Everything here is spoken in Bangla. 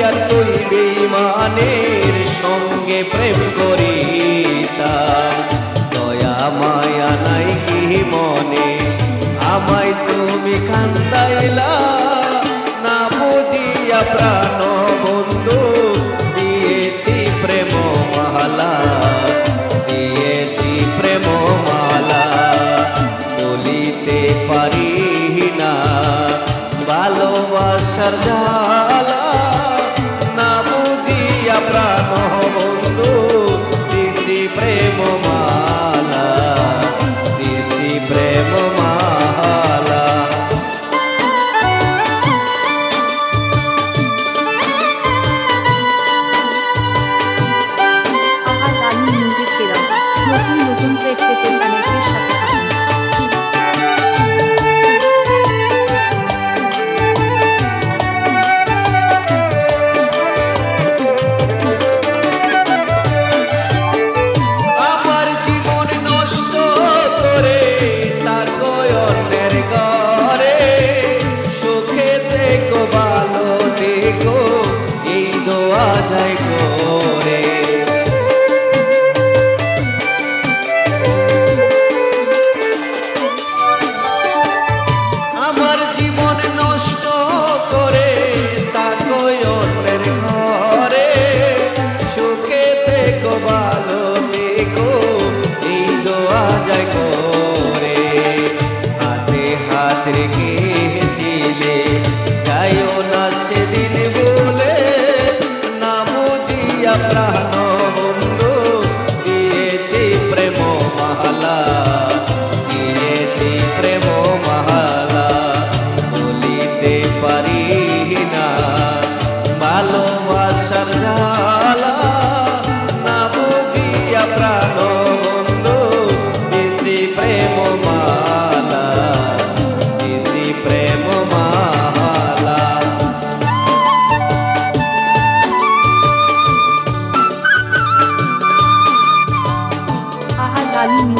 হইয়া তুই বিমানের সঙ্গে প্রেম করিতা দয়া, মায়া নাই কি মনে? আমায় তুমি কান্দাইলা, না বুঝিয়া প্রাণ 啊